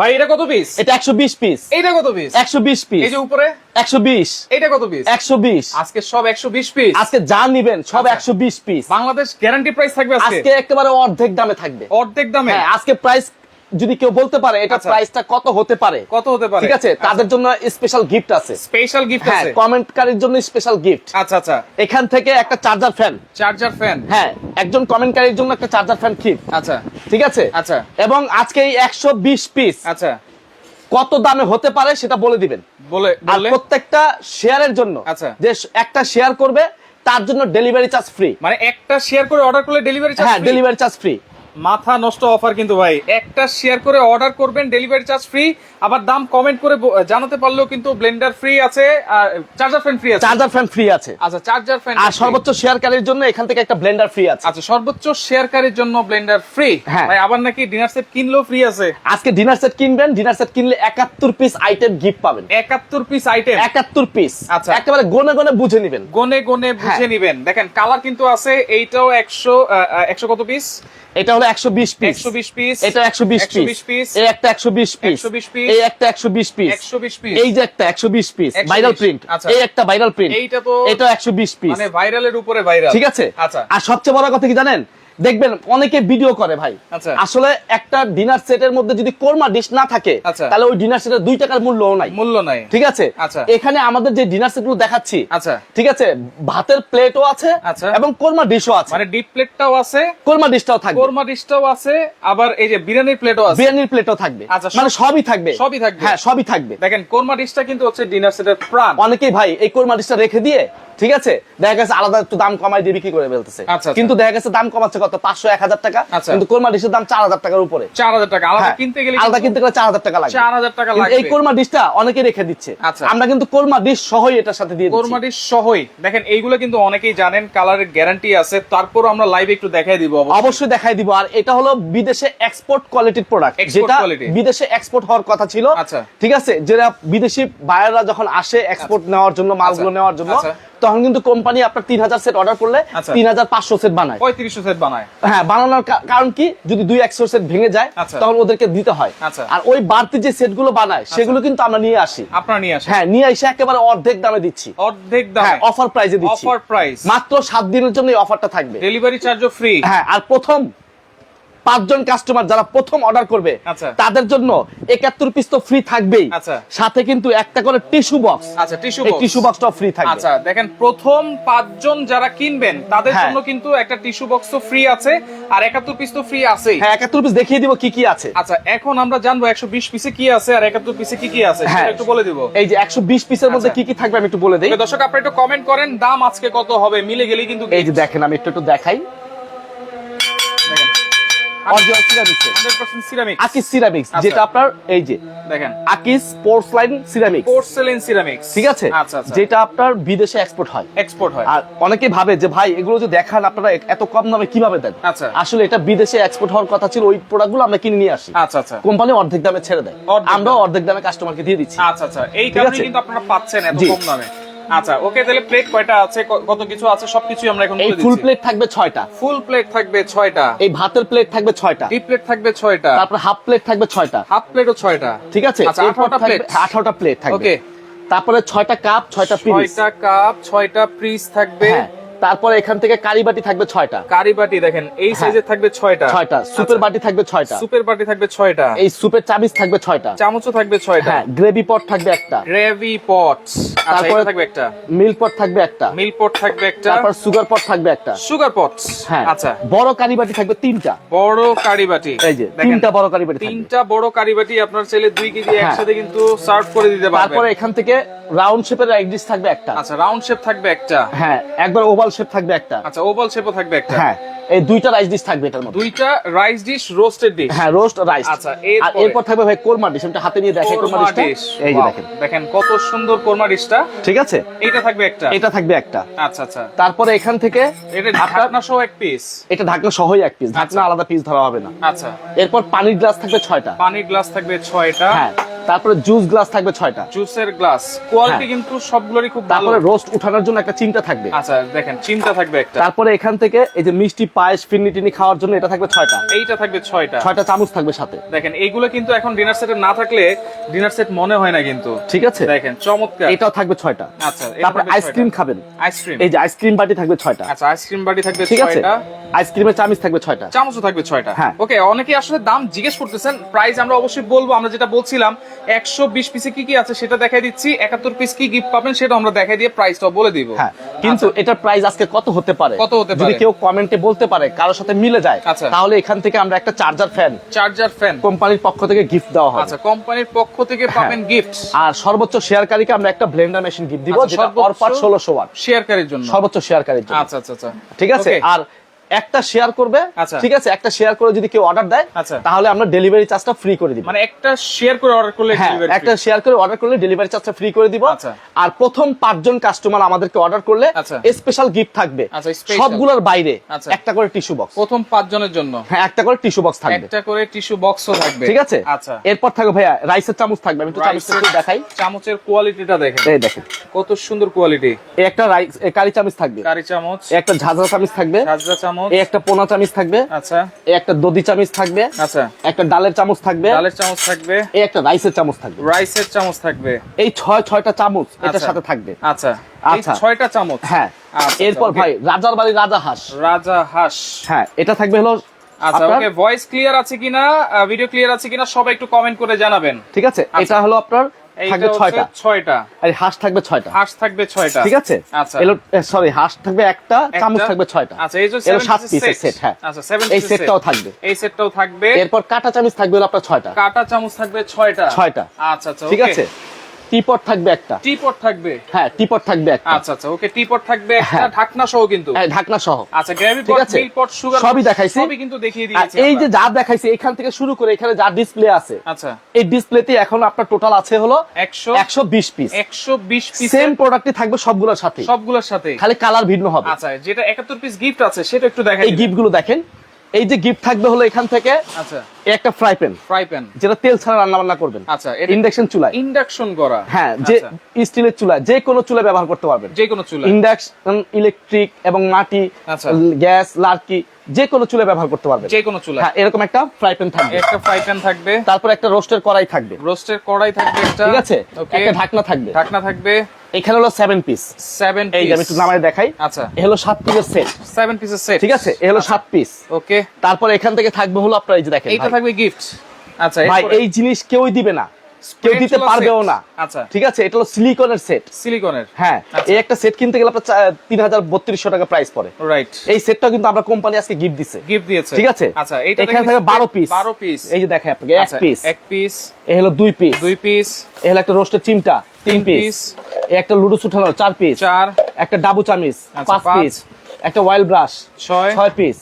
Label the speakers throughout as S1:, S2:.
S1: ভাই এটা কত পিস
S2: এটা একশো বিশ পিস
S1: এটা কত পিস
S2: একশো বিশ পিস
S1: এই যে উপরে?
S2: একশো বিশ।
S1: এটা কত পিস
S2: একশো বিশ।
S1: আজকে সব একশো বিশ পিস
S2: আজকে যা নিবেন সব
S1: আচ্ছা।
S2: একশো বিশ পিস
S1: বাংলাদেশ গ্যারান্টি প্রাইস থাকবে আজকে?
S2: আজকে একেবারে অর্ধেক দামে থাকবে।
S1: অর্ধেক দামে?
S2: হ্যাঁ আজকে প্রাইস যদি কেউ বলতে পারে এটা
S1: আচ্ছা।
S2: প্রাইসটা কত হতে পারে
S1: কত হতে পারে?
S2: ঠিক আছে? তাদের জন্য স্পেশাল গিফট আছে।
S1: স্পেশাল গিফট
S2: হ্যাঁ
S1: আছে?
S2: কমেন্টকারীর জন্য স্পেশাল গিফট
S1: আচ্ছা আচ্ছা।
S2: এখান থেকে একটা চার্জার ফ্যান
S1: চার্জার ফ্যান
S2: হ্যাঁ একজন কমেন্টকারীর জন্য একটা চার্জার ফ্যান গিফট
S1: আচ্ছা।
S2: ঠিক আছে?
S1: আচ্ছা।
S2: এবং আজকে এই একশো বিশ পিস
S1: আচ্ছা।
S2: কত দামে হতে পারে সেটা বলে দিবেন।
S1: বলে
S2: আর প্রত্যেকটা শেয়ারের জন্য
S1: আচ্ছা।
S2: যে একটা শেয়ার করবে তার জন্য ডেলিভারি চার্জ ফ্রি
S1: মানে একটা শেয়ার করে অর্ডার করলে ডেলিভারি চার্জ
S2: হ্যাঁ ডেলিভারি চার্জ ফ্রি
S1: মাথা নষ্ট অফার কিন্তু ভাই। একটা শেয়ার করে অর্ডার করবেন ডেলিভারি চার্জ ফ্রি আবার দাম কমেন্ট করে জানাতে পারলেও কিন্তু ব্লেন্ডার ফ্রি আছে আর চার্জার ফ্যান ফ্রি আছে।
S2: চার্জার ফ্যান ফ্রি আছে।
S1: আচ্ছা চার্জার ফ্যান
S2: আর সর্বোচ্চ শেয়ারকারীর জন্য এখান থেকে একটা ব্লেন্ডার ফ্রি আছে।
S1: আচ্ছা সর্বোচ্চ শেয়ারকারীর জন্য ব্লেন্ডার ফ্রি
S2: হ্যাঁ।
S1: ভাই আবার নাকি ডিনার সেট কিনলেও ফ্রি আছে?
S2: আজকে ডিনার সেট কিনবেন ডিনার সেট কিনলে একাত্তর পিস আইটেম গিফট পাবেন।
S1: একাত্তর পিস আইটেম
S2: একাত্তর পিস
S1: আচ্ছা।
S2: একেবারে গনে গনে বুঝে নিবেন।
S1: গনে গনে বুঝে
S2: হ্যাঁ।
S1: নিবেন। দেখেন কালার কিন্তু আছে এইটাও একশো একশো কত পিস
S2: এটা হলো একশো বিশ পিস
S1: একশো বিশ পিস
S2: এটা একশো বিশ পিস
S1: পিস
S2: এই একটা একশো বিশ পিস
S1: 120 পিস
S2: এই একটা একশো বিশ পিস
S1: একশো বিশ পিস
S2: এই যে একটা একশো বিশ পিস ভাইরাল প্রিন্ট
S1: আচ্ছা।
S2: এই একটা ভাইরাল প্রিন্ট
S1: এইটা তো
S2: এটা একশো বিশ পিস
S1: মানে ভাইরালের উপরে ভাইরাল
S2: ঠিক আছে
S1: আচ্ছা
S2: আর সবচেয়ে বড় কথা কি জানেন দেখবেন অনেকে ভিডিও করে ভাই।
S1: আচ্ছা।
S2: আসলে একটা ডিনার সেটের মধ্যে যদি কোরমা ডিশ না থাকে
S1: আচ্ছা।
S2: তাহলে ওই ডিনার সেটের দুই টাকার মূল্যও নাই।
S1: মূল্য নাই।
S2: ঠিক আছে?
S1: আচ্ছা।
S2: এখানে আমাদের যে ডিনার সেটগুলো দেখাচ্ছি ঠিক আছে? ভাতের প্লেটও আছে
S1: আচ্ছা।
S2: এবং কোরমা ডিশও আছে।
S1: মানে ডিপ প্লেটটাও আছে
S2: কোরমা ডিশটাও থাকবে।
S1: কোরমা ডিশটাও আছে আবার এই যে বিরিয়ানির প্লেটও আছে।
S2: বিরিয়ানির প্লেটও থাকবে। মানে সবই থাকবে।
S1: সবই থাকবে।
S2: হ্যাঁ সবই থাকবে।
S1: দেখেন কোরমা ডিশটা কিন্তু হচ্ছে ডিনার সেটের প্রাণ।
S2: অনেকেই ভাই এই কোরমা ডিশটা রেখে দিয়ে ঠিক আছে? দেখা গেছে আলাদা একটু দাম কমাই দিয়ে বিক্রি করে ফেলতেছে।
S1: আচ্ছা, আচ্ছা।
S2: কিন্তু দেখা গেছে দাম কমাচ্ছে কত? পাঁচশো এক হাজার টাকা।
S1: আচ্ছা।
S2: কিন্তু কোরমা ডিশের দাম চার হাজার টাকার উপরে।
S1: চার হাজার টাকা। আলাদা
S2: হ্যাঁ,
S1: কিনতে গেলে
S2: আলাদা
S1: কিনতে
S2: গেলে চার হাজার টাকা লাগবে।
S1: চার হাজার টাকা লাগবে
S2: এই কোরমা ডিশটা অনেকে রেখে দিচ্ছে। আমরা কিন্তু কোরমা ডিশ সহই এটার সাথে দিয়ে দিচ্ছি।
S1: কোরমা ডিশ সহই। দেখেন এইগুলো কিন্তু অনেকেই জানেন কালারের গ্যারান্টি আছে। তারপর আমরা লাইভে একটু দেখাই দিব অবশ্যই।
S2: দেখাই দিব। আর এটা হলো বিদেশে এক্সপোর্ট কোয়ালিটির প্রোডাক্ট যেটা। বিদেশে এক্সপোর্ট হওয়ার কথা ছিল।
S1: আচ্ছা।
S2: ঠিক আছে? যেটা বিদেশি বায়াররা যখন আসে এক্সপোর্ট নেওয়ার জন্য মালগুলো। নেওয়ার জন্য। তখন কিন্তু কোম্পানি আপনার তিন হাজার সেট অর্ডার করলে
S1: আচ্ছা।
S2: তিন হাজার পাঁচশো সেট বানায়।
S1: পঁয়ত্রিশশো সেট বানায়।
S2: হ্যাঁ বানানোর কারণ কি? যদি দুই একশো সেট ভেঙে যায়
S1: আচ্ছা।
S2: তখন ওদেরকে দিতে হয়।
S1: আচ্ছা।
S2: আর ওই বাড়তি যে সেটগুলো বানায় সেগুলো কিন্তু আমরা নিয়ে আসি।
S1: আপনারা নিয়ে আসি
S2: হ্যাঁ নিয়ে এসে একেবারে অর্ধেক দামে দিচ্ছি।
S1: অর্ধেক
S2: হ্যাঁ
S1: দামে
S2: অফার প্রাইজে দিচ্ছি।
S1: অফার প্রাইস
S2: মাত্র সাত দিনের জন্য এই অফারটা থাকবে।
S1: ডেলিভারি চার্জও ফ্রি
S2: হ্যাঁ আর প্রথম পাঁচজন কাস্টমার যারা প্রথম অর্ডার করবে
S1: আচ্ছা।
S2: তাদের জন্য একাত্তর পিস তো ফ্রি থাকবেই।
S1: আচ্ছা।
S2: সাথে কিন্তু একটা করে টিস্যু বক্স
S1: আচ্ছা টিস্যু
S2: এই টিস্যু ফ্রি থাকবে।
S1: আচ্ছা দেখেন প্রথম পাঁচজন যারা কিনবেন তাদের
S2: হ্যাঁ।
S1: জন্য কিন্তু একটা টিস্যু বক্স তো ফ্রি আছে আর একাত্তর পিস তো ফ্রি আছেই।
S2: হ্যাঁ একাত্তর পিস দেখিয়ে দিব কি কি আছে।
S1: আচ্ছা এখন আমরা জানব একশো বিশ পিসে কি আছে আর একাত্তর পিসে কি কি আছে
S2: হ্যাঁ।
S1: একটু বলে দিব।
S2: এই যে একশো বিশ পিসের মধ্যে
S1: আচ্ছা।
S2: কি কি থাকবে আমি একটু বলে দিই।
S1: দর্শক আপনারা একটু কমেন্ট করেন দাম আজকে কত হবে মিলে গেলেই কিন্তু
S2: এই যে দেখেন আমি একটু একটু দেখাই। Original ceramics
S1: hundred percent ceramic
S2: আকিস সিরামিক্স। যেটা আপনার এই যে
S1: দেখেন।
S2: আকিস পোর্সলাইন সিরামিক্স
S1: পোর্সেলেন সিরামিক্স
S2: ঠিক আছে? যেটা আপনার বিদেশে এক্সপোর্ট হয়।
S1: এক্সপোর্ট হয়।
S2: আর অনেকে ভাবে যে ভাই এগুলো যে দেখান আপনারা এত কম দামে কীভাবে দেন?
S1: আচ্ছা।
S2: আসলে এটা বিদেশে এক্সপোর্ট হওয়ার কথা ছিল ওই প্রোডাক্টগুলো আমরা কিনে নিয়ে আসি।
S1: আচ্ছা আচ্ছা।
S2: কোম্পানি অর্ধেক দামে ছেড়ে দেয়।
S1: দামে।
S2: অর্ধেক দামে কাস্টমারকে দিয়ে দিচ্ছি।
S1: আচ্ছা আচ্ছা। এই কারণে কিন্তু আপনারা পাচ্ছেন এত কম দামে। আচ্ছা ওকে তাহলে প্লেট কয়টা আছে? কত কিছু আছে? সবকিছু আমরা এখন
S2: এই ফুল প্লেট থাকবে ছয়টা।
S1: ফুল প্লেট থাকবে ছয়টা।
S2: এই ভাতের প্লেট থাকবে ছয়টা।
S1: ডিপ প্লেট থাকবে ছয়টা।
S2: তারপর হাফ প্লেট থাকবে ছয়টা।
S1: হাফ প্লেটও ছয়টা।
S2: ঠিক আছে?
S1: আচ্ছা,
S2: এরপর
S1: 18টা
S2: থাকবে-
S1: plate।
S2: হ্যাঁ, 18টা প্লেট থাকবে।
S1: ওকে
S2: তারপরে ছয়টা কাপ ছয়টা পিস
S1: ছয়টা কাপ ছয়টা পিস থাকবে।
S2: হ্যাঁ। তারপরে এখান থেকে কারি বাটি থাকবে ছয়টা।
S1: কারি বাটি দেখেন এই সাইজে থাকবে ছয়টা।
S2: ছয়টা। সুপের বাটি থাকবে ছয়টা।
S1: সুপের বাটি থাকবে ছয়টা।
S2: এই সুপের চামিচ থাকবে ছয়টা।
S1: চামচও থাকবে ছয়টা।
S2: হ্যাঁ গ্রেভি পট থাকবে একটা।
S1: Gravy pot. আচ্ছা
S2: তারপরে-
S1: থাকবে একটা।
S2: মিল্ক পট থাকবে একটা।
S1: মিল্ক পট থাকবে একটা।
S2: তারপর সুগার পট থাকবে একটা।
S1: Sugar pot.
S2: হ্যাঁ
S1: আচ্ছা।
S2: বড় কারি বাটি থাকবে তিনটা।
S1: বড় কারি বাটি।
S2: এই যে তিনটা বড় কারি বাটি
S1: তিনটা বড় কারি বাটি আপনার চাইলে দুই কেজি
S2: হ্যাঁ।
S1: একসাথে কিন্তু সার্ভ করে দিতে
S2: তারপরে
S1: পারবেন
S2: এখান থেকে রাউন্ড শেপের এক ডিশ থাকবে একটা।
S1: আচ্ছা রাউন্ড শেপ থাকবে একটা।
S2: হ্যাঁ একবার ওভাল শেপ থাকবে একটা।
S1: আচ্ছা ওভাল শেপও থাকবে একটা।
S2: হ্যাঁ এই দুইটা রাইস ডিশ থাকবে এটার মধ্যে।
S1: দুইটা রাইস ডিশ রোস্টেড ডিশ
S2: হ্যাঁ রোস্ট রাইস
S1: আচ্ছা,
S2: আর
S1: এরপর?
S2: থাকবে ভাই কোরমা ডিশ আমি হাতে নিয়ে দেখাই কোরমা ডিশটা এই যে দেখেন।
S1: দেখেন কত সুন্দর কোরমা ডিশটা
S2: ঠিক আছে?
S1: এইটা থাকবে একটা।
S2: এটা থাকবে একটা।
S1: আচ্ছা আচ্ছা।
S2: তারপরে এখান থেকে
S1: এটা ঢাকনা সহ এক পিস
S2: এটা ঢাকনা সহই এক পিস ঢাকনা
S1: আচ্ছা।
S2: আলাদা পিস ধরা হবে না।
S1: আচ্ছা।
S2: এরপর পানির গ্লাস থাকবে ছয়টা।
S1: পানির গ্লাস থাকবে ছয়টা।
S2: হ্যাঁ। তারপরে জুস গ্লাস থাকবে ছয়টা।
S1: জুসের গ্লাস কোয়ালিটি। কিন্তু সবগুলোরই খুব ভালো।
S2: তারপরে রোস্ট উঠানোর জন্য একটা চিমটা থাকবে।
S1: আচ্ছা দেখেন চিন্তা থাকবে একটা।
S2: তারপরে এখান থেকে এই যে মিষ্টি পায়েস ফিরনি টিনি খাওয়ার জন্য এটা থাকবে ছয়টা।
S1: এইটা থাকবে ছয়টা।
S2: ছয়টা চামচ থাকবে সাথে।
S1: দেখেন এইগুলো কিন্তু এখন ডিনার সেটে না থাকলে ডিনার সেট মনে হয় না কিন্তু।
S2: ঠিক আছে?
S1: দেখেন চমৎকার।
S2: এটাও থাকবে ছয়টা।
S1: আচ্ছা
S2: তারপরে আইসক্রিম খাবেন।
S1: আইসক্রিম
S2: এই যে আইসক্রিম বাটি থাকবে ছয়টা।
S1: আচ্ছা আইসক্রিম বাটি থাকবে
S2: ঠিক আছে? আইসক্রিমের চামিচ থাকবে ছয়টা।
S1: চামচও থাকবে ছয়টা।
S2: হ্যাঁ।
S1: ওকে অনেকে আসলে দাম জিজ্ঞেস করতেছেন প্রাইস আমরা অবশ্যই বলব আমরা যেটা বলছিলাম একশো বিশ পিসে কি কি আছে সেটা দেখাই দিচ্ছি। একাত্তর পিস কি গিফট পাবেন সেটা আমরা দেখাই দিয়ে প্রাইসটাও বলে দিব।
S2: হ্যাঁ কিন্তু এটার প্রাইস আজকে কত হতে পারে?
S1: কত হতে
S2: যদি
S1: পারে?
S2: কেউ কমেন্টে বলতে পারে কারোর সাথে মিলে যায়
S1: আচ্ছা।
S2: তাহলে এখান থেকে আমরা একটা চার্জার ফ্যান
S1: চার্জার ফ্যান
S2: কোম্পানির পক্ষ থেকে গিফট দেওয়া হবে।
S1: আচ্ছা কোম্পানির পক্ষ থেকে পাবেন গিফট
S2: আর সর্বোচ্চ শেয়ারকারীকে আমরা একটা ব্লেন্ডার মেশিন গিফট দিব
S1: আচ্ছা,
S2: যেটা অরপার ষোলোশো ওয়াট
S1: শেয়ারকারীর জন্য।
S2: সর্বোচ্চ শেয়ারকারীর জন্য।
S1: আচ্ছা আচ্ছা আচ্ছা।
S2: ঠিক আছে? আর একটা শেয়ার করবে
S1: আচ্ছা।
S2: ঠিক আছে? একটা শেয়ার করে যদি কেউ অর্ডার দেয়
S1: আচ্ছা।
S2: তাহলে আমরা ডেলিভারি চার্জটা ফ্রি করে দিব।
S1: মানে একটা শেয়ার করে অর্ডার করলে
S2: হ্যাঁ একটা শেয়ার করে অর্ডার করলে ডেলিভারি চার্জটা ফ্রি করে দিব।
S1: আচ্ছা।
S2: আর প্রথম পাঁচজন কাস্টমার আমাদেরকে অর্ডার করলে। স্পেশাল গিফট থাকবে।
S1: আচ্ছা।
S2: সবগুলোর বাইরে। একটা করে টিস্যু বক্স
S1: প্রথম পাঁচ জনের জন্য।
S2: হ্যাঁ একটা করে টিস্যু বক্স থাকবে।
S1: একটা করে টিস্যু বক্সও থাকবে।
S2: ঠিক আছে?
S1: আচ্ছা।
S2: এরপর থাকবে ভাইয়া রাইসের চামচ থাকবে। আমি একটু চামচটা
S1: রাইসের
S2: দেখাই।
S1: চামচের কোয়ালিটিটা দেখেন।
S2: এই দেখেন।
S1: কত সুন্দর কোয়ালিটি।
S2: একটা কারি চামচ থাকবে।
S1: কারি চামচ।
S2: একটা ঝাঁঝরা চামচ থাকবে।
S1: ঝাঁঝরা চামচ।
S2: একটা পোনা চামচ থাকবে।
S1: আচ্ছা।
S2: একটা দদি চামচ থাকবে।
S1: আচ্ছা।
S2: একটা ডালের চামচ থাকবে।
S1: ডালের চামচ থাকবে।
S2: এই একটা রাইসের চামচ থাকবে।
S1: রাইসের চামচ থাকবে।
S2: এই ছয় ছয়টা চামচ এটার
S1: আচ্ছা।
S2: সাথে থাকবে।
S1: আচ্ছা।
S2: আচ্ছা।
S1: ছয়টা চামচ।
S2: হ্যাঁ।
S1: আচ্ছা,
S2: এরপর ভাই রাজার বাড়ি রাজা হাঁস।
S1: রাজা হাঁস।
S2: হ্যাঁ এটা থাকবে হলো
S1: আচ্ছা ওকে ভয়েস ক্লিয়ার আছে কিনা? ভিডিও ক্লিয়ার আছে কিনা? সবাই একটু কমেন্ট করে জানাবেন।
S2: ঠিক আছে? এটা হলো আপনার থাকবে ছয়টা।
S1: ছয়টা।
S2: আর হাঁস থাকবে ছয়টা।
S1: হাঁস থাকবে ছয়টা।
S2: ঠিক আছে?
S1: আচ্ছা।
S2: সরি হাঁস থাকবে একটা চামচ থাকবে ছয়টা।
S1: আচ্ছা এই যে
S2: সাত পিসের সেট হ্যাঁ।
S1: আচ্ছা সেভেন
S2: এই সেটটাও থাকবে।
S1: এই সেটটাও থাকবে।
S2: এরপর কাটা চামচ থাকবে আপনার ছয়টা।
S1: কাটা চামচ থাকবে ছয়টা।
S2: ছয়টা।
S1: আচ্ছা আচ্ছা
S2: ঠিক আছে? টিপট থাকবে একটা।
S1: টিপট থাকবে?
S2: হ্যাঁ টিপট থাকবে একটা।
S1: আচ্ছা আচ্ছা ওকে টিপট থাকবে একটা
S2: হ্যাঁ।
S1: ঢাকনা সহ কিন্তু?
S2: হ্যাঁ, ঢাকনা সহ।
S1: আচ্ছা গ্রেভি পট সুগার
S2: সবই দেখাইছি।
S1: সবই কিন্তু দেখিয়ে দিয়েছি
S2: এই যে যা দেখাইছে এখান থেকে শুরু করে এখানে যা ডিসপ্লে আছে
S1: আচ্ছা।
S2: এই ডিসপ্লেতে এখন আপনার টোটাল আছে হলো
S1: একশো
S2: একশো বিশ পিস
S1: একশো বিশ পিস
S2: সেম প্রোডাক্টই থাকবে সবগুলোর সাথে।
S1: সবগুলোর সাথে।
S2: খালি কালার ভিন্ন হবে।
S1: আচ্ছা যেটা একাত্তর পিস গিফট আছে সেটা একটু দেখাই
S2: এই গিফটগুলো দেখেন। এই যে গিফট থাকবে হলো এখান থেকে
S1: আচ্ছা।
S2: একটা ফ্রাই প্যান
S1: ফ্রাই প্যান
S2: যেটা তেল ছাড়া রান্না বান্না করবেন।
S1: আচ্ছা
S2: ইন্ডাকশন চুলা
S1: ইন্ডাকশন করা।
S2: হ্যাঁ যে
S1: আচ্ছা,
S2: স্টিলের চুলা যে কোনো চুলা ব্যবহার করতে পারবেন।
S1: যে কোনো চুলা
S2: ইন্ডাকশন ইলেকট্রিক এবং মাটি
S1: আচ্ছা।
S2: গ্যাস লার্কি যে কোনো চুলা ব্যবহার করতে পারবে
S1: যে কোনো চুলা।
S2: হ্যাঁ এরকম একটা ফ্রাই প্যান থাকবে।
S1: একটা ফ্রাই প্যান থাকবে।
S2: তারপর একটা রোস্টের কড়াই থাকবে।
S1: রোস্টের কড়াই থাকবে একটা।
S2: ঠিক আছে? একটা ঢাকনা থাকবে।
S1: ঢাকনা থাকবে।
S2: এখানে হলো সেভেন পিস
S1: সেভেন
S2: এই যে আমি একটু নামায় দেখাই।
S1: আচ্ছা।
S2: এ হলো সাত পিসের সেট
S1: সেভেন পিসের সেট
S2: ঠিক আছে? এ হলো সাত পিস
S1: ওকে
S2: তারপর এখান থেকে থাকবে হলো আপনার এই যে দেখেন
S1: এইটা
S2: ভাই।
S1: থাকবে গিফট আচ্ছা
S2: ভাই এই জিনিস কেউই দিবে না। কেউ দিতে পারবেও না।
S1: আচ্ছা।
S2: ঠিক আছে এটা হলো সিলিকনের সেট
S1: সিলিকনের
S2: হ্যাঁ
S1: আচ্ছা।
S2: এই একটা সেট কিনতে গেলে আপনার তিন হাজার বত্রিশশো টাকা প্রাইস পড়ে।
S1: রাইট
S2: এই সেটটাও কিন্তু আমরা কোম্পানি আজকে গিফট দিছে।
S1: গিফট দিয়েছে।
S2: ঠিক আছে?
S1: আচ্ছা এইটা
S2: এখানে থাকে বারো পিস
S1: বারো পিস
S2: এই যে দেখেন আপনাকে এক পিস
S1: এক পিস
S2: এ হলো দুই পিস
S1: দুই পিস
S2: এ হলো একটা রোস্টের চিমটা তিন পিস একটা লুডুস উঠানো চার পিস
S1: চার।
S2: একটা ডাবু চামিচ
S1: আচ্ছা,
S2: পাঁচ। পিস একটা ওয়াইল্ড ব্রাশ
S1: ছয়।
S2: ছয় পিস.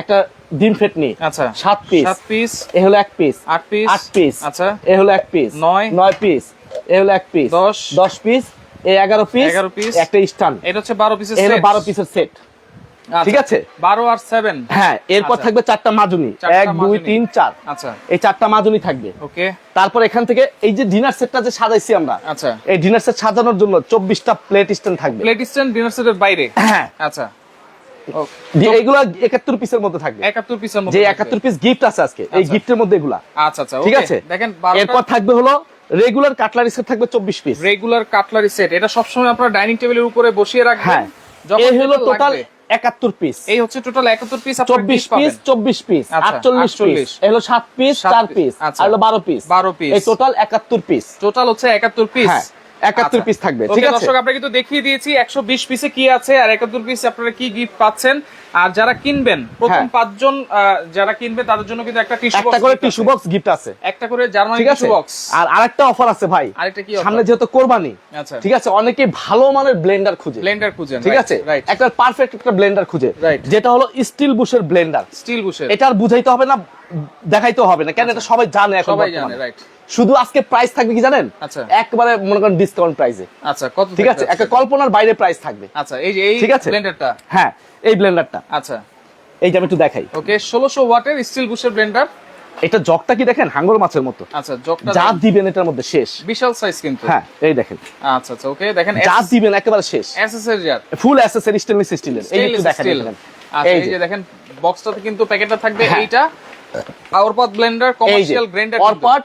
S2: একটা ডিম ফেটনি
S1: আচ্ছা।
S2: সাত পিস
S1: সাত পিস
S2: এ হলো এক পিস
S1: আট পিস
S2: আট পিস
S1: আচ্ছা।
S2: এ হলো এক পিস
S1: নয়।
S2: নয় পিস এ হলো এক পিস
S1: দশ।
S2: দশ পিস এ এগারো পিস
S1: 11 piece।
S2: একটা স্টান
S1: এটা হচ্ছে বারো পিসের set।
S2: বারো পিসের সেট
S1: আচ্ছা,
S2: ঠিক আছে?
S1: বারো আর সেভেন
S2: হ্যাঁ এরপর
S1: আচ্ছা।
S2: থাকবে চারটা মাজুনি। এক দুই তিন চার।
S1: আচ্ছা।
S2: এই চারটা মাজুনি থাকবে।
S1: ওকে।
S2: তারপর এখান থেকে এই যে ডিনার সেটটা যে সাজাইছি আমরা
S1: আচ্ছা।
S2: এই ডিনার সেট সাজানোর জন্য চব্বিশটা প্লেট স্ট্যান্ড থাকবে।
S1: প্লেট স্ট্যান্ড ডিনার সেটের বাইরে?
S2: হ্যাঁ।
S1: আচ্ছা।
S2: দি- এইগুলা একাত্তর পিসের মধ্যে থাকবে।
S1: একাত্তর পিসের মধ্যে
S2: যে। একাত্তর পিস গিফট আছে আজকে এই
S1: আচ্ছা।
S2: গিফটের মধ্যে এগুলা।
S1: আচ্ছা আচ্ছা
S2: ঠিক আছে?
S1: দেখেন
S2: এরপর থাকবে হলো রেগুলার কাটলারি সেট থাকবে চব্বিশ পিস
S1: রেগুলার কাটলারি সেট এটা সবসময় আপনার ডাইনিং টেবিলের উপরে বসিয়ে রাখবেন।
S2: হ্যাঁ। এই হলো টোটাল। একাত্তর পিস
S1: এই হচ্ছে টোটাল একাত্তর পিস
S2: চব্বিশ পিস চব্বিশ পিস
S1: আচ্ছা,
S2: আটচল্লিশ পিস
S1: 48
S2: এলো সাত পিস চার পিস
S1: আচ্ছা।
S2: আর হলো বারো পিস
S1: 12 piece।
S2: এই টোটাল একাত্তর পিস
S1: টোটাল হচ্ছে একাত্তর পিস
S2: 71 piece থাকবে, ঠিক আছে?
S1: দর্শক আপনারা কিন্তু দেখিয়ে দিয়েছি একশো বিশ পিসে কি আছে আর একাত্তর পিস আপনারা কি গিফট পাচ্ছেন? আর যারা কিনবেন প্রথম
S2: হ্যাঁ।
S1: পাঁচজন যারা কিনবে তাদের জন্য কিন্তু একটা টিস্যু
S2: একটা করে টিস্যু বক্স গিফট আছে।
S1: একটা করে জার্মানি টিস্যু বক্স
S2: আর আরেকটা অফার আছে ভাই।
S1: আরেকটা কি?
S2: সামনে যেহেতু কোরবানি
S1: আচ্ছা।
S2: ঠিক আছে? অনেকে ভালো মানের ব্লেন্ডার খুঁজে।
S1: ব্লেন্ডার খুঁজেন
S2: ঠিক আছে?
S1: রাইট
S2: একটা পারফেক্ট একটা ব্লেন্ডার খুঁজে. যেটা হলো স্টিল বুশের ব্লেন্ডার
S1: স্টিল বুশের
S2: এটা আর বুঝাইতে হবে না দেখাইতে হবে না। কেন? এটা সবাই জানে এখন
S1: সবাই জানে রাইট
S2: শুধু আজকে প্রাইস থাকবে কি জানেন?
S1: আচ্ছা।
S2: একবারে মনে করেন ডিসকাউন্ট প্রাইসে
S1: আচ্ছা কত
S2: ঠিক আছে? একটা কল্পনার বাইরে প্রাইস থাকবে।
S1: আচ্ছা এই যে এই
S2: ঠিক আছে?
S1: ব্লেন্ডারটা
S2: হ্যাঁ এই ব্লেন্ডারটা
S1: আচ্ছা।
S2: এই যে আমি একটু দেখাই।
S1: ওকে ষোলোশো ওয়াটের স্টিল বুশের ব্লেন্ডার
S2: এটা জগটা কি দেখেন? হাঙ্গর মাছের মতো।
S1: আচ্ছা জগটা
S2: যা দিবেন এটার মধ্যে শেষ।
S1: বিশাল সাইজ কিন্তু।
S2: হ্যাঁ এই দেখেন।
S1: আচ্ছা আচ্ছা ওকে দেখেন
S2: যা দিবেন একেবারে শেষ।
S1: এসএসএর জার
S2: ফুল অ্যাসেসরি স্টেনলেস স্টিলের এই একটু দেখেন
S1: আচ্ছা
S2: এই যে।
S1: দেখেন বক্সটাতে কিন্তু প্যাকেটটা থাকবে
S2: হ্যাঁ।
S1: এইটা। পাওয়ার ব্লেন্ডার
S2: এই যে।
S1: কমার্শিয়াল গ্রাইন্ডার
S2: অরপাট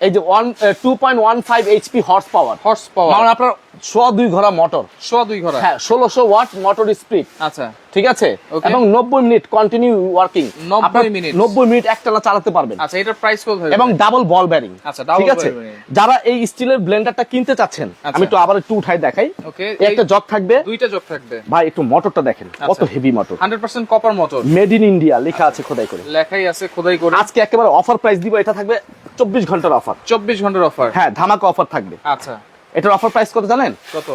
S2: এই যে one two point one five HP horse power
S1: horse power
S2: মানে আপনার সোয়া দুই ঘোড়া মোটর
S1: সোয়া দুই ঘোড়া।
S2: হ্যাঁ ষোলোশো ওয়াট মোটর স্পিড
S1: আচ্ছা।
S2: ঠিক আছে? এবং নব্বই মিনিট কন্টিনিউ ওয়ার্কিং
S1: 90 মিনিট।
S2: নব্বই মিনিট একটানা চালাতে পারবেন।
S1: আচ্ছা এটার প্রাইস কত
S2: এবং ডাবল বল ব্যারিং
S1: আচ্ছা,
S2: ঠিক আছে? যারা এই স্টিলের ব্লেন্ডারটা কিনতে চাচ্ছেন
S1: আচ্ছা।
S2: আমি একটু আবার একটু উঠাই দেখাই।
S1: ওকে
S2: একটা জগ থাকবে।
S1: দুইটা জগ থাকবে।
S2: ভাই একটু মোটরটা দেখেন কত
S1: আচ্ছা।
S2: Heavy motor
S1: 100% copper motor
S2: made in India লেখা আছে খোদাই করে।
S1: লেখাই আছে খোদাই করে।
S2: আজকে একেবারে অফার প্রাইস দিব এটা থাকবে চব্বিশ ঘণ্টার অফার
S1: 24 ঘণ্টার অফার
S2: হ্যাঁ ধামাকা অফার থাকবে।
S1: আচ্ছা।
S2: এটার অফার প্রাইস কত জানেন?
S1: কত?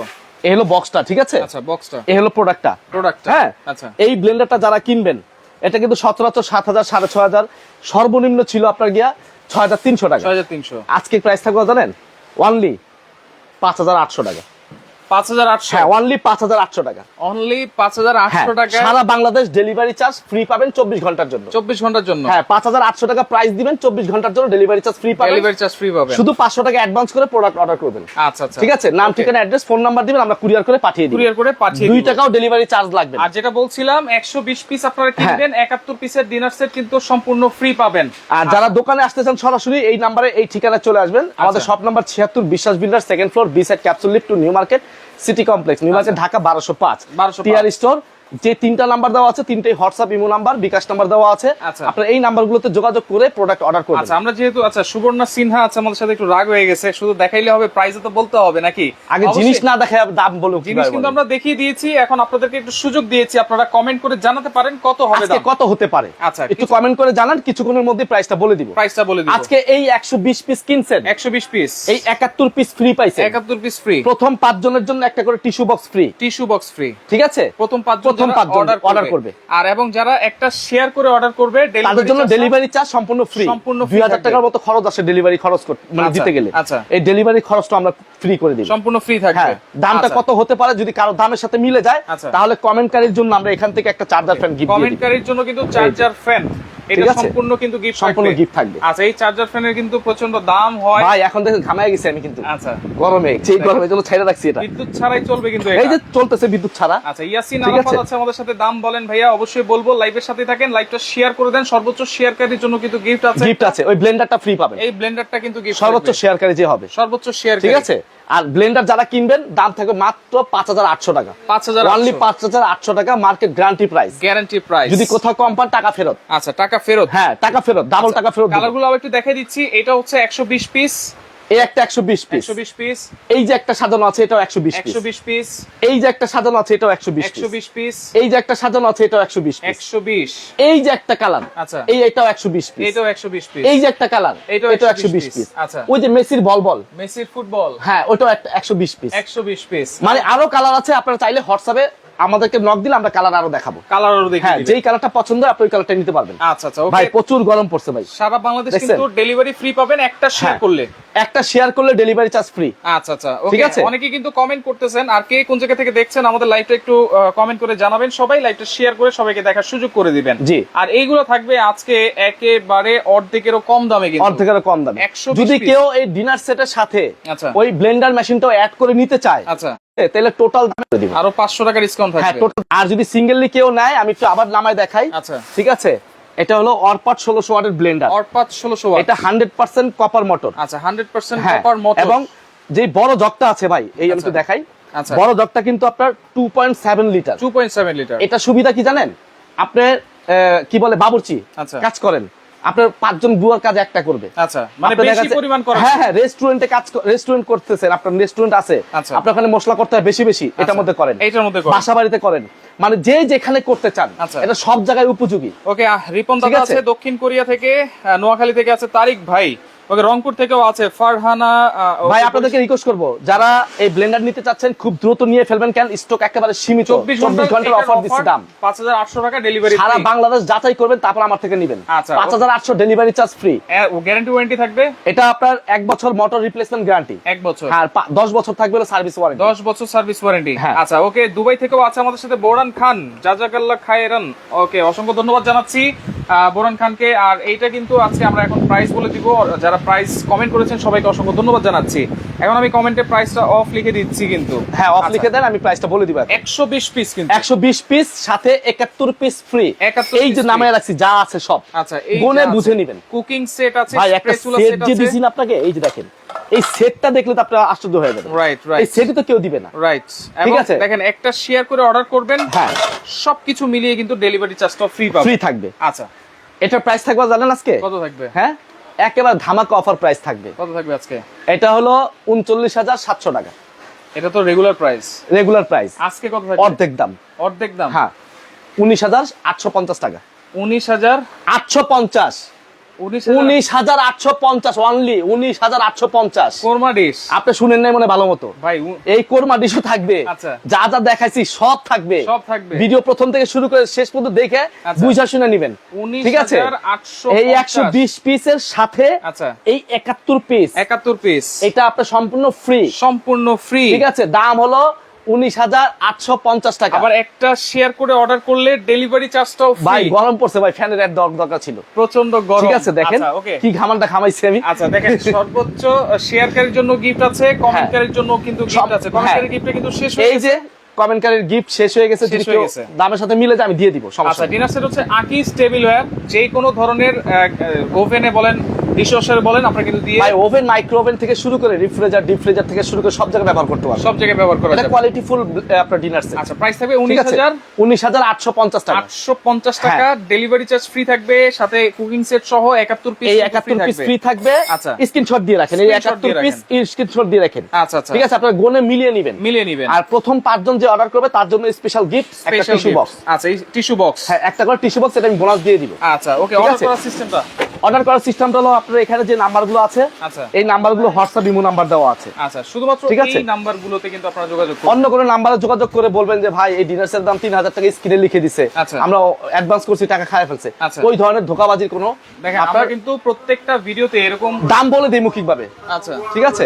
S2: এ হলো বক্সটা ঠিক আছে?
S1: আচ্ছা বক্সটা
S2: এ হলো প্রোডাক্টটা
S1: প্রোডাক্ট
S2: হ্যাঁ
S1: আচ্ছা।
S2: এই ব্লেন্ডারটা যারা কিনবেন এটা কিন্তু সচরাচর সাত হাজার সাড়ে ছয় হাজার সর্বনিম্ন ছিল আপনার গিয়া ছয় হাজার তিনশো টাকা।
S1: 6300
S2: আজকে প্রাইস থাকবে জানেন? ওয়ানলি পাঁচ হাজার আটশো টাকা। সারা বাংলাদেশ ডেলিভারি চার্জ ফ্রি পাবেন চব্বিশ ঘণ্টার জন্য।
S1: 24 ঘণ্টার জন্য।
S2: হ্যাঁ পাঁচ হাজার আটশো টাকা প্রাইস দিবেন চব্বিশ ঘণ্টার জন্য ডেলিভারি চার্জ ফ্রি পাবেন।
S1: ডেলিভারি চার্জ ফ্রি পাবেন।
S2: শুধু পাঁচশো টাকা অ্যাডভান্স করে প্রোডাক্ট অর্ডার করবেন।
S1: আচ্ছা আচ্ছা।
S2: ঠিক আছে? নাম ঠিকানা অ্যাড্রেস ফোন নাম্বার দিবেন আমরা কুরিয়ার করে পাঠিয়ে দিই
S1: কুরিয়ার করে পাঠিয়ে
S2: দুই টাকাও ডেলিভারি চার্জ লাগবে
S1: আর যেটা বলছিলাম 120 পিস আপনারা
S2: হ্যাঁ।
S1: কিনবেন 71 পিসের ডিনার সেট কিন্তু সম্পূর্ণ ফ্রি পাবেন।
S2: আর যারা দোকানে আসতে চান সরাসরি এই নাম্বারে এই ঠিকানায় চলে আসবেন। আমাদের
S1: সব
S2: শপ নাম্বার ছিয়াত্তর Biswas builder second floor B side capsule lift two new market city complex new market Dhaka বারোশো পাঁচ।
S1: 1205
S2: টিআর স্টোর যে তিনটা নাম্বার দেওয়া আছে তিনটাই WhatsApp imo number bKash number দেওয়া আছে।
S1: আচ্ছা।
S2: আপনার এই নাম্বারগুলোতে যোগাযোগ করে প্রোডাক্ট অর্ডার করবেন।
S1: আচ্ছা আমরা যেহেতু আচ্ছা সুবর্ণা সিনহা আছে আমাদের সাথে একটু রাগ হয়ে গেছে। শুধু দেখাইলে হবে প্রাইসে তো বলতে হবে নাকি?
S2: আগে জিনিস না দেখে দাম বলুন
S1: জিনিস কিন্তু আমরা দেখিয়ে দিয়েছি এখন আপনাদেরকে একটু সুযোগ দিয়েছি আপনারা কমেন্ট করে জানাতে পারেন কত হবে দাম।
S2: কত হতে পারে?
S1: আচ্ছা,
S2: একটু কমেন্ট করে জানান কিছুক্ষণের মধ্যে প্রাইসটা বলে দিব।
S1: প্রাইসটা বলে দিই
S2: আজকে এই একশো বিশ পিস কিনছেন।
S1: 120 পিস
S2: এই একাত্তর পিস ফ্রি পাইছেন।
S1: 71 পিস ফ্রি
S2: প্রথম পাঁচ জনের জন্য একটা করে tissue box free
S1: tissue box free
S2: ঠিক আছে?
S1: প্রথম যারা
S2: পাঁচজন
S1: অর্ডার করবে। আর এবং যারা একটা শেয়ার করে অর্ডার করবে
S2: তাদের জন্য ডেলিভারি চার্জ সম্পূর্ণ ফ্রি
S1: সম্পূর্ণ
S2: দুই হাজার টাকার মতো খরচ আসে ডেলিভারি খরচ মানে
S1: আচ্ছা,
S2: দিতে গেলে
S1: আচ্ছা।
S2: এই ডেলিভারি খরচটা আমরা ফ্রি করে দিই
S1: সম্পূর্ণ ফ্রি থাকবে
S2: হ্যাঁ দামটা
S1: আচ্ছা।
S2: কত হতে পারে যদি কারও দামের সাথে মিলে যায়। তাহলে কমেন্টকারীর জন্য আমরা এখান থেকে একটা চার্জার ফ্যান গিফট।
S1: কমেন্টকারীর জন্য কিন্তু চার্জার ফ্যান এটা সম্পূর্ণ কিন্তু গিফট
S2: সম্পূর্ণ gift থাকবে।
S1: আচ্ছা এই চার্জার ফ্যানের কিন্তু প্রচণ্ড দাম হয়।
S2: ভাই এখন দেখেন ঘামায় গেছি আমি কিন্তু।
S1: আচ্ছা।
S2: গরমে সেই গরমের জন্য ছেড়ে রাখছি এটা।
S1: বিদ্যুৎ ছাড়াই চলবে কিন্তু
S2: এই যে চলতেছে বিদ্যুৎ ছাড়া।
S1: আচ্ছা ইয়াসিন আরাফাত।
S2: আছে
S1: আমাদের সাথে। দাম বলেন ভাইয়া অবশ্যই বলব। লাইভের সাথে থাকেন। লাইভটা শেয়ার করে দেন। সর্বোচ্চ শেয়ারকারীর জন্য কিন্তু গিফট আছে।
S2: গিফট আছে। ওই ব্লেন্ডারটা ফ্রি পাবেন।
S1: এই ব্লেন্ডারটা কিন্তু গিফট
S2: সর্বোচ্চ শেয়ারকারী যে হবে।
S1: সর্বোচ্চ শেয়ার
S2: ঠিক আছে? আর ব্লেন্ডার যারা কিনবেন দাম থাকবে মাত্র পাঁচ হাজার আটশো টাকা।
S1: পাঁচ হাজার
S2: অনলি পাঁচ হাজার আটশো টাকা market guarantee price
S1: guarantee price
S2: যদি কোথাও কম পান টাকা ফেরত।
S1: আচ্ছা টাকা ফেরত?
S2: হ্যাঁ টাকা ফেরত ডাবল টাকা ফেরত দিবেন।
S1: কালারগুলো আবার একটু দেখাই দিচ্ছি। এটা হচ্ছে একশো বিশ পিস
S2: এই একটা একশো বিশ পিস
S1: একশো বিশ পিস
S2: এই যে একটা সাজানো আছে এটাও একশো বিশ পিস
S1: একশো বিশ পিস
S2: এই যে একটা সাজানো আছে এটাও একশো বিশ
S1: একশো বিশ পিস
S2: এই যে একটা সাজানো আছে এটাও একশো বিশ পিস
S1: একশো বিশ
S2: এই যে একটা কালার
S1: আচ্ছা।
S2: এই এটাও একশো বিশ পিস
S1: এটাও একশো বিশ পিস
S2: এই যে একটা কালার
S1: এটাও
S2: এটাও
S1: 120
S2: একশো বিশ পিস
S1: আচ্ছা।
S2: ওই যে মেসির বল বল
S1: মেসির ফুটবল
S2: হ্যাঁ ওটাও একটা একশো বিশ পিস
S1: একশো বিশ পিস
S2: মানে আরও কালার আছে আপনারা চাইলে হোয়াটসঅ্যাপে আমাদেরকে নক দিলে আমরা কালার আরও দেখাবো।
S1: কালার আরও দেখে
S2: হ্যাঁ যেই কালারটা পছন্দ আপনি ওই কালারটা নিতে পারবেন।
S1: আচ্ছা আচ্ছা
S2: ভাই প্রচুর গরম পড়ছে ভাই।
S1: সারা বাংলাদেশ কিন্তু ডেলিভারি ফ্রি পাবেন একটা শেয়ার
S2: হ্যাঁ।
S1: করলে।
S2: একটা শেয়ার করলে ডেলিভারি চার্জ ফ্রি
S1: আচ্ছা আচ্ছা
S2: ঠিক আছে?
S1: অনেকে কিন্তু কমেন্ট করতেছেন আর কে কোন জায়গা থেকে দেখছেন আমাদের লাইভটা একটু কমেন্ট করে জানাবেন। সবাই লাইভটা শেয়ার করে সবাইকে দেখার সুযোগ করে দিবেন।
S2: জি।
S1: আর এইগুলো থাকবে আজকে একেবারে অর্ধেকেরও কম দামে কিন্তু।
S2: অর্ধেকেরও কম দামে।
S1: 120
S2: যদি কেউ এই ডিনার সেটের সাথে
S1: আচ্ছা।
S2: ওই ব্লেন্ডার মেশিনটাও অ্যাড করে নিতে চায়
S1: আচ্ছা।
S2: তাহলে টোটাল দাম দিব।
S1: আরও পাঁচশো টাকা ডিসকাউন্ট
S2: হ্যাঁ টোটাল আর যদি সিঙ্গেললি কেউ নেয় আমি একটু আবার নামায় দেখাই।
S1: আচ্ছা।
S2: ঠিক আছে? এটা হলো অরপাট ষোলোশো ওয়াটের ব্লেন্ডার
S1: অরপাত ষোলোশো ওয়াট।
S2: এটা হান্ড্রেড পার্সেন্ট কপার মোটর
S1: আচ্ছা হান্ড্রেড পার্সেন্ট
S2: হ্যাঁ
S1: কপার মোটর
S2: এবং যে বড় জগটা আছে ভাই এই আমি
S1: আচ্ছা।
S2: একটু দেখাই।
S1: আচ্ছা।
S2: বড় জগটা কিন্তু আপনার two point seven litre
S1: two point seven litre
S2: এটা সুবিধা কি জানেন? আপনার আহ, কি বলে বাবুর্চি।
S1: আচ্ছা।
S2: কাজ করেন। আপনার পাঁচজন বুয়ার কাজ একটা করবে
S1: আচ্ছা মানে বেশি পরিমাণ করা
S2: হ্যাঁ হ্যাঁ রেস্টুরেন্টে কাজ রেস্টুরেন্ট করতেছেন আপনার রেস্টুরেন্ট আছে
S1: আচ্ছা।
S2: আপনার ওখানে মশলা করতে হয় বেশি বেশি এটার
S1: আচ্ছা।
S2: মধ্যে করেন
S1: এটার মধ্যে করেন।
S2: বাসা বাড়িতে করেন মানে যে যেখানে করতে চান। এটা সব জায়গায় উপযোগী
S1: ওকে রিপন দাদা?
S2: আছে
S1: দক্ষিণ কোরিয়া থেকে নোয়াখালী থেকে আছে তারিক ভাই ওকে রংপুর থেকেও আছে ফারহানা
S2: ভাই আপনাদেরকে রিকোয়েস্ট করব যারা এই ব্লেন্ডার নিতে চাচ্ছেন খুব দ্রুত নিয়ে ফেলবেন কেন স্টক একেবারে সীমিত।
S1: চব্বিশ
S2: চব্বিশ ঘণ্টার অফার দিচ্ছি দাম।
S1: পাঁচ হাজার আটশো টাকা ডেলিভারি
S2: সারা বাংলাদেশ যাচাই করবেন তারপর আমার থেকে নেবেন।
S1: আচ্ছা,
S2: পাঁচ হাজার আটশো delivery charge free
S1: guarantee warranty থাকবে?
S2: এটা আপনার বছর মোটর রিপ্লেসমেন্ট গ্যারান্টি
S1: বছর।
S2: আর পা- দশ বছর থাকবে সার্ভিস ওয়ারেন্টি
S1: দশ বছর সার্ভিস ওয়ারেন্টি
S2: হ্যাঁ।
S1: আচ্ছা ওকে দুবাই থেকেও আছে আমাদের সাথে বোরান খান জাজাকাল্লা খায়রান। ওকে অসংখ্য ধন্যবাদ জানাচ্ছি বোরান খানকে। আর এইটা কিন্তু আজকে আমরা এখন প্রাইস বলে দিব আর যারা প্রাইস কমেন্ট করেছেন সবাইকে অসংখ্য ধন্যবাদ জানাচ্ছি। এখন আমি কমেন্টে প্রাইসটা অফ লিখে দিচ্ছি কিন্তু।
S2: হ্যাঁ অফ লিখে দেন আমি প্রাইসটা বলে দিব।
S1: একশো বিশ পিস কিন্তু।
S2: একশো বিশ পিস সাথে একাত্তর পিস ফ্রি
S1: 71
S2: এই যে নামে রাখছি যা আছে সব।
S1: আচ্ছা এই
S2: গুনে বুঝে নিবেন।
S1: কুকিং সেট আছে
S2: ভাই একটা সেট যে
S1: আছে।
S2: আপনাকে? এই যে দেখেন এই সেটটা দেখলে তো আপনারা আশ্চর্য হয়ে যাবেন।
S1: রাইট রাইট এই
S2: সেটই তো কেউ দিবে না।
S1: রাইট
S2: ঠিক আছে?
S1: দেখেন একটা শেয়ার করে অর্ডার করবেন
S2: হ্যাঁ।
S1: সবকিছু মিলিয়ে কিন্তু ডেলিভারি চার্জটা ফ্রি পাবেন।
S2: ফ্রি থাকবে।
S1: আচ্ছা।
S2: এটার প্রাইস থাকবে জানেন আজকে?
S1: কত থাকবে?
S2: হ্যাঁ? একেবারে ধামাকা অফার প্রাইস থাকবে।
S1: কত থাকবে আজকে?
S2: এটা হলো উনচল্লিশ হাজার সাতশো টাকা।
S1: এটা তো রেগুলার প্রাইস
S2: রেগুলার প্রাইস
S1: আজকে কত থাকবে?
S2: অর্ধেক দাম।
S1: অর্ধেক দাম?
S2: হ্যাঁ। উনিশ হাজার আটশো পঞ্চাশ টাকা।
S1: উনিশ হাজার
S2: আটশো পঞ্চাশ।
S1: উনিশ
S2: উনিশ হাজার আটশো পঞ্চাশ অনলি উনিশ হাজার আটশো পঞ্চাশ।
S1: কোরমা ডিশ।
S2: আপনি শুনেন নাই মনে ভালো মতো।
S1: ভাই
S2: এই কোরমা ডিশও থাকবে। যা যা দেখাইছি সব থাকবে।
S1: সব থাকবে।
S2: ভিডিও প্রথম থেকে শুরু করে শেষ পর্যন্ত দেখে
S1: আচ্ছা।
S2: বুঝা শুনে নিবেন। ঠিক আছে? এই একশো বিশ পিসের সাথে
S1: আচ্ছা।
S2: এই একাত্তর পিস
S1: একাত্তর পিস
S2: এটা আপনার সম্পূর্ণ ফ্রি
S1: সম্পূর্ণ ফ্রি
S2: ঠিক আছে? দাম হলো উনিশ হাজার আটশো পঞ্চাশ টাকা।
S1: আবার একটা শেয়ার করে অর্ডার করলে ডেলিভারি চার্জটাও
S2: ভাই গরম পড়ছে ভাই ফ্যানের দর- দরকার ছিল।
S1: প্রচণ্ড গরম।
S2: ঠিক আছে দেখেন কি ঘামানটা খামাইছি আমি।
S1: আচ্ছা দেখেন সর্বোচ্চ শেয়ারকারীর জন্য গিফট আছে কমেন্টকারীর জন্য কিন্তু গিফট
S2: হ্যাঁ।
S1: আছে। কমেন্টকারীর
S2: হ্যাঁ।
S1: গিফটে কিন্তু শেষ হয়ে
S2: এই যে কমেন্টকারীর গিফট শেষ হয়ে গেছে যদি
S1: হয়ে
S2: কেউ। দামের সাথে মিলে যায় আমি দিয়ে দিব সমস্যা
S1: আচ্ছা ডিনার সেট হচ্ছে আকিস টেবিল ওয়্যার যে কোনো ধরনের ওভেনে বলেন ডিশওয়াশারে বলেন আপনারা কিন্তু দিয়ে
S2: ভাই ওভেন মাইক্রো ওভেন থেকে শুরু করে রিফ্রিজার ডিপ ফ্রিজার থেকে শুরু করে সব জায়গায় ব্যবহার করতে পারবেন।
S1: সব জায়গায় ব্যবহার করা যাবে।
S2: কোয়ালিটি ফুল আপনার ডিনার সেট
S1: আচ্ছা প্রাইস থাকবে
S2: ঠিক
S1: উনিশ
S2: আছে
S1: হাজার।
S2: উনিশ হাজার আটশো পঞ্চাশ টাকা।
S1: আটশো পঞ্চাশ টাকা ডেলিভারি চার্জ ফ্রি থাকবে সাথে কুকিং সেট সহ একাত্তর পিস
S2: এই একাত্তর পিস ফ্রি থাকবে।
S1: আচ্ছা।
S2: স্ক্রিনশট দিয়ে রাখেন। এই
S1: Screenshot
S2: একাত্তর
S1: দিয়ে
S2: পিস
S1: রাখেন।
S2: স্ক্রিনশট দিয়ে রাখেন।
S1: আচ্ছা আচ্ছা।
S2: ঠিক আছে? আপনার গোনে মিলিয়ে নেবেন।
S1: মিলিয়ে নিবেন।
S2: আর প্রথম পাঁচজন যে অর্ডার করবে তার জন্য স্পেশাল গিফট একটা টিস্যু বক্স
S1: আচ্ছা এই টিস্যু বক্স
S2: হ্যাঁ একটা করে টিস্যু বক্স এটা আমি বোনাস দিয়ে দিব।
S1: আচ্ছা ওকে অর্ডার করার সিস্টেমটা
S2: অর্ডার করার সিস্টেমটা হলো আপনার এখানে যে নাম্বারগুলো আছে
S1: আচ্ছা।
S2: এই নাম্বারগুলো হোয়াটসঅ্যাপ ইমো নাম্বার দেওয়া আছে।
S1: আচ্ছা শুধুমাত্র
S2: ঠিক আছে।
S1: এই নাম্বারগুলোতে কিন্তু আপনারা যোগাযোগ করুন
S2: অন্য কোনো নাম্বারে যোগাযোগ করে বলবেন যে ভাই এই ডিনার সেটের দাম তিন হাজার টাকা স্ক্রিনে লিখে দিছে।
S1: আচ্ছা।
S2: আমরা অ্যাডভান্স করছি টাকা খায় ফেলছে।
S1: আচ্ছা।
S2: ওই ধরনের ধোকাবাজির কোনো
S1: দেখেন আমরা কিন্তু প্রত্যেকটা ভিডিওতে এরকম
S2: দাম বলে দিই মৌখিক ভাবে
S1: আচ্ছা।
S2: ঠিক আছে?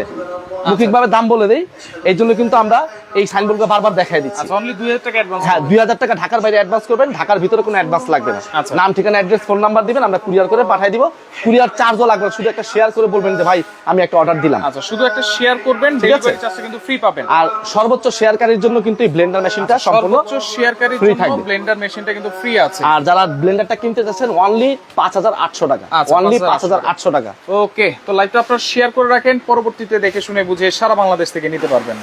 S2: মৌখিক ভাবে দাম বলে দেই। এই জন্য কিন্তু আমরা এই সাইনবোর্ডকে বারবার দেখাই দিচ্ছি।
S1: আচ্ছা অনলি 2000 টাকা অ্যাডভান্স
S2: হ্যাঁ দুই হাজার টাকা ঢাকার বাইরে অ্যাডভান্স করবেন ঢাকার ভিতরে কোনো অ্যাডভান্স লাগবে না।
S1: আচ্ছা।
S2: নাম ঠিকানা অ্যাড্রেস ফোন নাম্বার দিবেন আমরা কুরিয়ার করে পাঠিয়ে দিব। কুরিয়ার চার্জও লাগবে শুধু একটা শেয়ার করে বলবেন যে ভাই আমি একটা অর্ডার দিলাম।
S1: আচ্ছা শুধু একটা শেয়ার করবেন
S2: ঠিক আছে।
S1: ডেলিভারি চার্জটা কিন্তু ফ্রি পাবেন।
S2: আর সর্বোচ্চ শেয়ারকারীর জন্য কিন্তু এই ব্লেন্ডার মেশিনটা সম্পূর্ণ
S1: সর্বোচ্চ শেয়ারকারীর জন্য ব্লেন্ডার মেশিনটা কিন্তু ফ্রি আছে।
S2: আর যারা ব্লেন্ডারটা কিনতে চাচ্ছেন অনলি পাঁচ হাজার আটশো টাকা।
S1: আচ্ছা,
S2: অনলি পাঁচ
S1: 5,800
S2: হাজার আটশো টাকা।
S1: ওকে তো লাইভটা আপনারা শেয়ার করে রাখেন পরবর্তীতে দেখে শুনে বুঝে সারা বাংলাদেশ থেকে নিতে পারবেন।